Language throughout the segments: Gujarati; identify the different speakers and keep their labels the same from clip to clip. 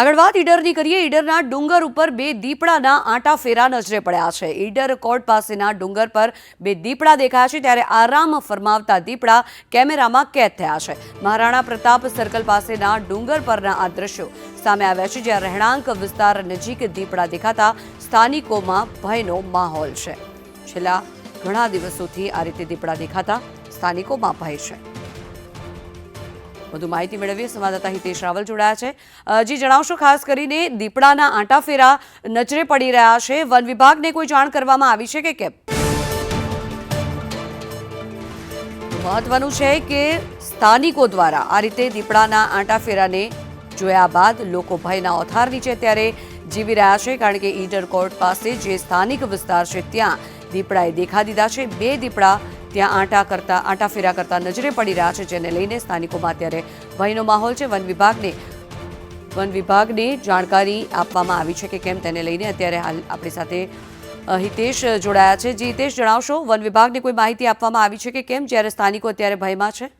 Speaker 1: આગળ વાત ઈડરની કરીએ. ઈડરના ડુંગર ઉપર બે દીપડાના આંટા ફેરા નજરે પડ્યા છે. ઈડર કોર્ટ પાસેના ડુંગર પર બે દીપડા દેખાયા છે ત્યારે આરામ ફરમાવતા દીપડા કેમેરામાં કેદ થયા છે. મહારાણા પ્રતાપ સર્કલ પાસેના ડુંગર પરના આ દ્રશ્યો સામે આવ્યા છે, જ્યાં રહેણાંક વિસ્તાર નજીક દીપડા દેખાતા સ્થાનિકોમાં ભયનો માહોલ છે. છેલ્લા ઘણા દિવસોથી આ રીતે દીપડા દેખાતા સ્થાનિકોમાં ભય છે. વધુ માહિતી મેળવીએ. સંવાદદાતા હિતેશ રાવલ જોડાયા છે. જી, જણાવશો ખાસ કરીને દીપડાના આંટાફેરા નજરે પડી રહ્યા છે. વન વિભાગને કોઈ જાણ કરવામાં આવી છે કે કેમ? મહત્વનું છે કે સ્થાનિકો દ્વારા આ રીતે દીપડાના આંટાફેરાને જોયા બાદ લોકો ભયના ઓથાર નીચે ત્યારે જીવી રહ્યા છે, કારણ કે ઈડર કોર્ટ પાસે જે સ્થાનિક વિસ્તાર છે, ત્યાં દીપડાએ દેખા દીધા છે. બે દીપડા ત્યાં આંટા કરતા આંટા ફેરા કરતા નજરે પડી રહ્યા છે, જેને લઈને સ્થાનિકોમાં અત્યારે ભયનો માહોલ છે. વન વિભાગને વન વિભાગને જાણકારી આપવામાં આવી છે કે કેમ તેને લઈને અત્યારે હાલ આપણી સાથે હિતેશ જોડાયા છે. જે, હિતેશ, જણાવશો, વન વિભાગને કોઈ માહિતી આપવામાં આવી છે કે કેમ જ્યારે સ્થાનિકો અત્યારે ભયમાં છે?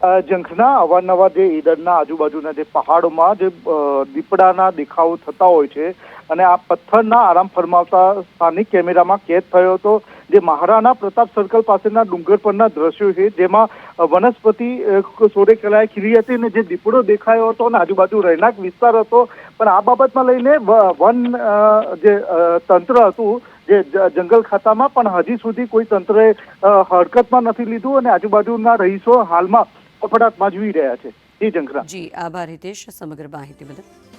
Speaker 2: ઝંખના અવારનવાર જે ઈડરના આજુબાજુના જે પહાડોમાં જે દીપડાના દેખાવો થતા હોય છે અને આ પથ્થરના આરામ ફરમાવતા સ્થાનિક કેમેરામાં કેદ થયો હતો જે મહારાણા પ્રતાપ સર્કલ પાસેના ડુંગર પરના દ્રશ્યો છે જેમાં વનસ્પતિ અ, સોરે કલાએ ખીલી હતી અને જે દીપડો દેખાયો હતો અને આજુબાજુ રહેણાંક વિસ્તાર હતો. પણ આ બાબતમાં લઈને વન જે તંત્ર હતું જે જંગલ ખાતામાં પણ હજી સુધી કોઈ તંત્રએ હરકતમાં નથી લીધું અને આજુબાજુના રહીશો હાલમાં ફફડાટ માજવી રહ્યા છે. જી જંખરા
Speaker 1: જી આભાર હિતેશ. સમગ્ર માહિતી બદલ.